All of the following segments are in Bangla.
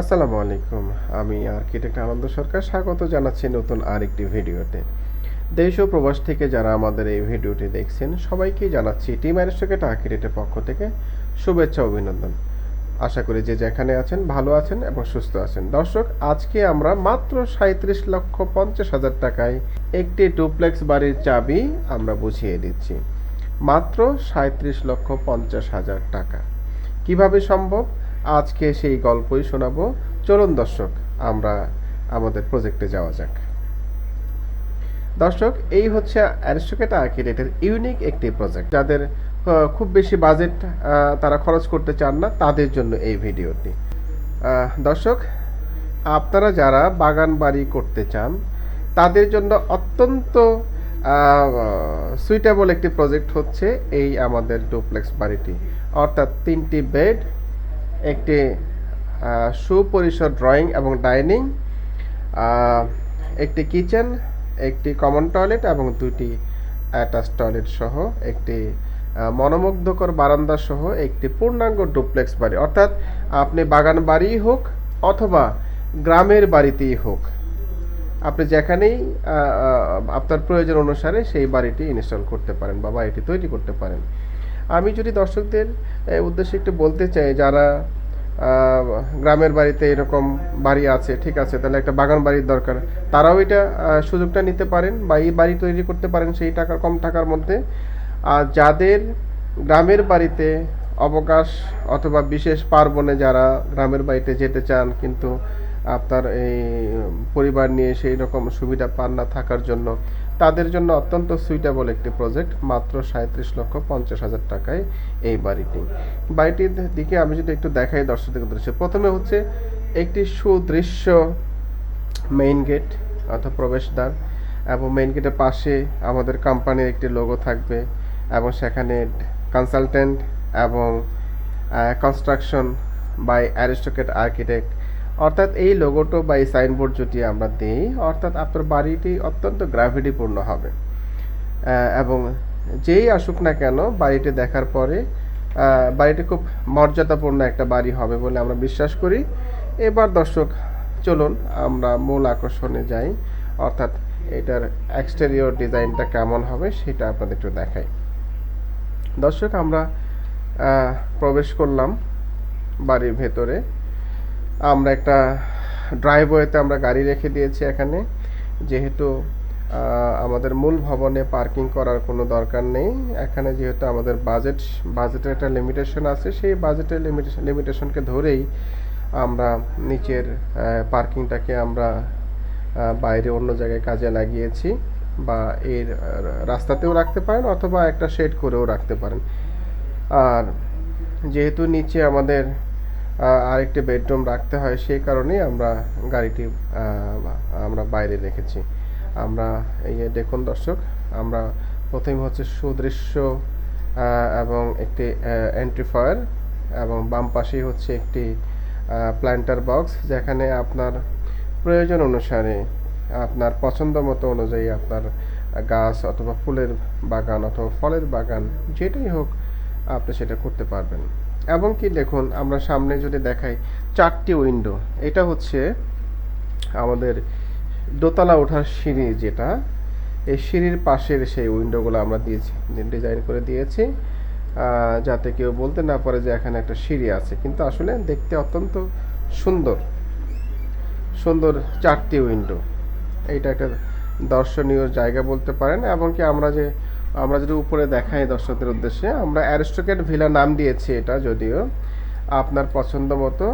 আসসালামু আলাইকুম। আমি আর্কিটেক্ট আনন্দ সরকার। স্বাগত জানাচ্ছি নতুন আরেকটি ভিডিওতে। দেশ ও প্রবাস থেকে যারা আমাদের এই ভিডিওটি দেখছেন, সবাইকে জানাচ্ছি টিম অ্যারিস্টোকেট আর্কিটেক্টের পক্ষ থেকে শুভেচ্ছা অভিনন্দন। আশা করি যে যেখানে আছেন, ভালো আছেন এবং সুস্থ আছেন। দর্শক, আজকে আমরা মাত্র সাঁত্রিশ লক্ষ পঞ্চাশ হাজার টাকায় একটি ডুপ্লেক্স বাড়ির চাবি আমরা বুঝিয়ে দিচ্ছি। মাত্র সাঁত্রিশ লক্ষ পঞ্চাশ হাজার টাকা। কীভাবে সম্ভব? আজকে সেই গল্পই শোনাবো। চলুন দর্শক, আমরা আমাদের প্রজেক্টে যাওয়া যাক। দর্শক, এই হচ্ছে অ্যারিস্টোকেট আর্কিটেক্টের ইউনিক একটি প্রজেক্ট যাদের খুব বেশি বাজেট তারা খরচ করতে চান না, তাদের জন্য এই ভিডিওটি। দর্শক, আপনারা যারা বাগান বাড়ি করতে চান, তাদের জন্য অত্যন্ত সুইটেবল একটি প্রজেক্ট হচ্ছে এই আমাদের ডুপ্লেক্স বাড়িটি। অর্থাৎ তিনটি বেড একটি সুপরিসর ড্রয়িং এবং ডাইনিং একটি কিচেন একটি কমন টয়লেট এবং দুটি অ্যাটাচ টয়লেট সহ একটি মনোমুগ্ধকর বারান্দা সহ একটি পূর্ণাঙ্গ ডুপ্লেক্স বাড়ি। অর্থাৎ আপনি বাগান বাড়িই হোক অথবা গ্রামের বাড়িতেই হোক, আপনি যেখানেই আপনার প্রয়োজন অনুসারে সেই বাড়িটি ইনস্টল করতে পারেন বা বাড়িটি তৈরি করতে পারেন। আমি যদি দর্শকদের উদ্দেশ্যে একটু বলতে চাই, যারা গ্রামের বাড়িতে এরকম বাড়ি আছে, ঠিক আছে, তাহলে একটা বাগান বাড়ির দরকার। তারাও এটা সুযোগটা নিতে পারেন বা এই বাড়ি তৈরি করতে পারেন সেই টাকা, কম টাকার মধ্যে। আর যাদের গ্রামের বাড়িতে অবকাশ অথবা বিশেষ পার্বণে যারা গ্রামের বাড়িতে যেতে চান, কিন্তু আপনার এই পরিবার নিয়ে সেই রকম সুবিধা পান না থাকার জন্য তাদের জন্য অত্যন্ত সুইটেবল একটি প্রজেক্ট মাত্র সাঁত্রিশ লক্ষ পঞ্চাশ হাজার টাকায় এই বাড়িটি। বাড়িটির দিকে আমি যদি একটু দেখাই দর্শকদের উদ্দেশ্যে, প্রথমে হচ্ছে একটি সুদৃশ্য মেইন গেট অর্থাৎ প্রবেশদ্বার এবং মেইন গেটের পাশে আমাদের কোম্পানির একটি লোগো থাকবে এবং সেখানে কনসালটেন্ট এবং কনস্ট্রাকশন বাই অ্যারিস্টোকেট আর্কিটেক্ট অর্থাৎ এই লোগোটো বা এই সাইনবোর্ড যদি আমরা দিই, অর্থাৎ আপনার বাড়িটি অত্যন্ত গ্র্যাভিটিপূর্ণ হবে। এবং যেই আসুক না কেন, বাড়িটি দেখার পরে বাড়িটি খুব মর্যাদাপূর্ণ একটা বাড়ি হবে বলে আমরা বিশ্বাস করি। এবার দর্শক, চলুন আমরা মূল আকর্ষণে যাই। অর্থাৎ এটার এক্সটেরিয়র ডিজাইনটা কেমন হবে সেটা আপনাদের একটু দেখাই। দর্শক, আমরা প্রবেশ করলাম বাড়ির ভেতরে। আমরা একটা ড্রাইভওয়েতে আমরা গাড়ি রেখে দিয়েছি এখানে। যেহেতু আমাদের মূল ভবনে পার্কিং করার কোনো দরকার নেই। এখানে যেহেতু আমাদের বাজেট বাজেটের একটা লিমিটেশন আছে, সেই বাজেটের লিমিটেশন লিমিটেশনকে ধরেই আমরা নিচের পার্কিংটাকে আমরা বাইরে অন্য জায়গায় কাজে লাগিয়েছি বা এর রাস্তাতেও রাখতে পারেন অথবা একটা শেড করেও রাখতে পারেন। আর যেহেতু নিচে আমাদের আরেকটি বেডরুম রাখতে হয়, সেই কারণেই আমরা গাড়িটি আমরা বাইরে রেখেছি। আমরা, এই দেখুন দর্শক, আমরা প্রথমে হচ্ছে সুদৃশ্য এবং একটি অ্যান্টিফায়ার এবং বাম পাশেই হচ্ছে একটি প্ল্যান্টার বক্স যেখানে আপনার প্রয়োজন অনুসারে, আপনার পছন্দ মতো অনুযায়ী আপনার গাছ অথবা ফুলের বাগান অথবা ফলের বাগান, যেটাই হোক, আপনি সেটা করতে পারবেন। এবং কি দেখুন, আমরা সামনে যদি দেখাই, চারটি উইন্ডো এটা হচ্ছে আমাদের দোতলা ওঠার সিঁড়ি যেটা। এই সিঁড়ির পাশের সেই উইন্ডোগুলো আমরা দিয়েছি ডিজাইন করে দিয়েছি। যাতে কেউ বলতে না পারে যে এখানে একটা সিঁড়ি আছে। কিন্তু আসলে দেখতে অত্যন্ত সুন্দর। সুন্দর চারটি উইন্ডো এইটা একটা দর্শনীয় জায়গা বলতে পারেন। এবং কি আমরা যে আমরা যদি উপরে দেখাই দর্শকদের উদ্দেশ্যে, আমরা অ্যারিস্টোকেট ভিলা নাম দিয়েছি এটা যদিও। আপনার পছন্দ মতো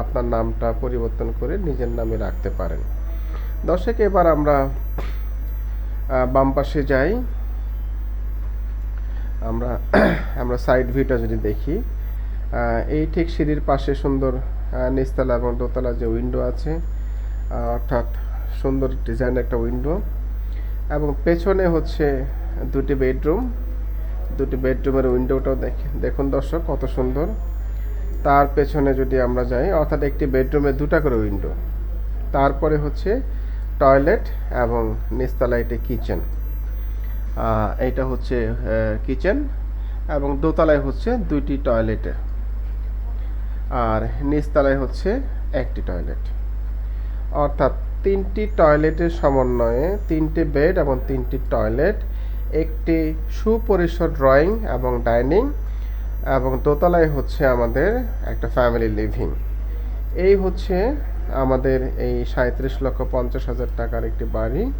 আপনার নামটা পরিবর্তন করে নিজের নামে রাখতে পারেন। দর্শক, এবার আমরা বাম পাশে যাই। আমরা আমরা সাইড ভিউটা যদি দেখি এই ঠিক সিঁড়ির পাশে সুন্দর নিচতলা এবং দোতলা যে উইন্ডো আছে অর্থাৎ সুন্দর ডিজাইন একটা উইন্ডো এবং পেছনে হচ্ছে দুটি বেডরুম, দুটি বেডরুমের উইন্ডোটাও দেখে দেখুন দর্শক কত সুন্দর। তার পেছনে যদি আমরা যাই, অর্থাৎ একটি বেডরুমে দুটা করে উইন্ডো তারপরে হচ্ছে টয়লেট এবং নিচতলায় একটি কিচেন এইটা হচ্ছে কিচেন এবং দোতলায় হচ্ছে দুইটি টয়লেটে আর নিচতলায় হচ্ছে একটি টয়লেট অর্থাৎ তিনটি টয়লেটের সমন্বয়ে তিনটি বেড এবং তিনটি টয়লেট একটি সুপরিসর ড্রয়িং এবং ডাইনিং এবং দোতলায় হচ্ছে আমাদের একটা ফ্যামিলি লিভিং এই হচ্ছে আমাদের এই সাঁত্রিশ লক্ষ পঞ্চাশ হাজার টাকার একটি বাড়ি।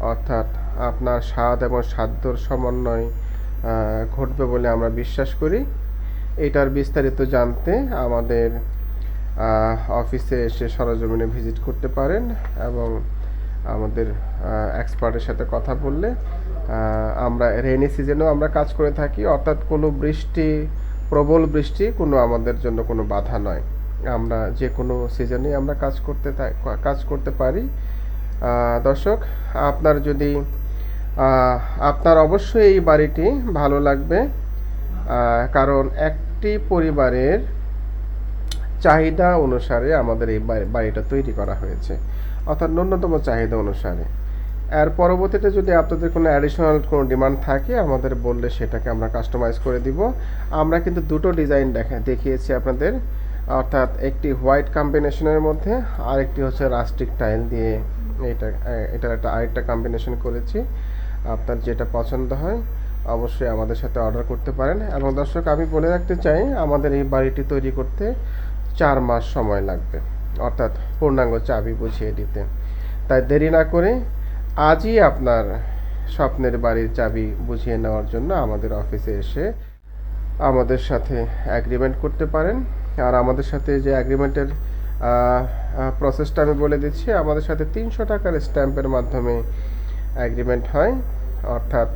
অর্থাৎ আপনার স্বাদ এবং সাধ্যর সমন্বয় ঘটবে বলে আমরা বিশ্বাস করি। এটার বিস্তারিত জানতে আমাদের অফিসে এসে সরজমিনে ভিজিট করতে পারেন এবং আমাদের এক্সপার্টের সাথে কথা বললে আমরা রেনি সিজনেও আমরা কাজ করে থাকি। অর্থাৎ কোনো বৃষ্টি, প্রবল বৃষ্টি কোনো আমাদের জন্য কোনো বাধা নয়। আমরা যে কোনো সিজনে আমরা কাজ করতে কাজ করতে পারি। দর্শক, আপনার যদি আপনার অবশ্যই এই বাড়িটি ভালো লাগবে কারণ একটি পরিবারের চাহিদা অনুসারে আমাদের এই বাড়িটা তৈরি করা হয়েছে। অর্থাৎ ন্যূনতম চাহিদা অনুসারে। এর পরবর্তীতে যদি আপনাদের কোনো অ্যাডিশনাল কোনো ডিমান্ড থাকে, আমাদের বললে সেটাকে আমরা কাস্টমাইজ করে দিব। আমরা কিন্তু দুটো ডিজাইন দেখা, দেখিয়েছি আপনাদের। অর্থাৎ একটি হোয়াইট কম্বিনেশনের মধ্যে, আরেকটি হচ্ছে রাস্টিক টাইল দিয়ে এটা, এটার একটা আরেকটা কম্বিনেশন করেছি। আপনার যেটা পছন্দ হয়, অবশ্যই আমাদের সাথে অর্ডার করতে পারেন। এবং দর্শক, আমি বলে রাখতে চাই, আমাদের এই বাড়িটি তৈরি করতে চার মাস সময় লাগবে। অর্থাৎ পূর্ণাঙ্গ চাবি বুঝিয়ে দিতে তাই দেরি না করে আজই আপনার স্বপ্নের বাড়ির চাবি বুঝিয়ে নেওয়ার জন্য আমাদের অফিসে এসে আমাদের সাথে অ্যাগ্রিমেন্ট করতে পারেন। আর আমাদের সাথে যে অ্যাগ্রিমেন্টের প্রসেসটা আমি বলে দিচ্ছি, আমাদের সাথে তিনশো টাকার স্ট্যাম্পের মাধ্যমে অ্যাগ্রিমেন্ট হয়। অর্থাৎ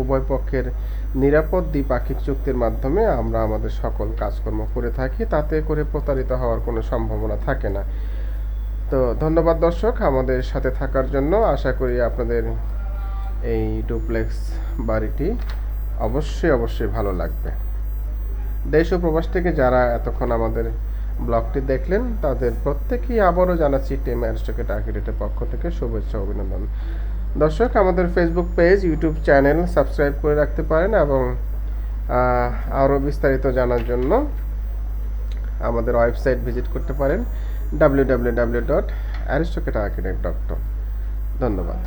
উভয় পক্ষের নিরাপদ দ্বিপাক্ষিক চুক্তির মাধ্যমে আমরা আমাদের সকল কাজকর্ম করে থাকি, তাতে করে প্রতারিত হওয়ার কোনো সম্ভাবনা থাকে না। তো ধন্যবাদ দর্শক আমাদের সাথে থাকার জন্য। আশা করি আপনাদের এই ডুপ্লেক্স বাড়িটি অবশ্যই অবশ্যই ভালো লাগবে। দেশ ও প্রবাস থেকে যারা এতক্ষণ আমাদের ব্লগটি দেখলেন, তাদের প্রত্যেকেই আবারও জানাচ্ছি টেম অ্যারিস্টোকেট আর্কিটেক্টের পক্ষ থেকে শুভেচ্ছা, অভিনন্দন। দর্শক, আমাদের Facebook page YouTube channel subscribe করে রাখতে পারেন এবং আরও বিস্তারিত জানার জন্য আমাদের ওয়েবসাইট ভিজিট করতে পারেন W W W dot aristocrat architect dot ধন্যবাদ।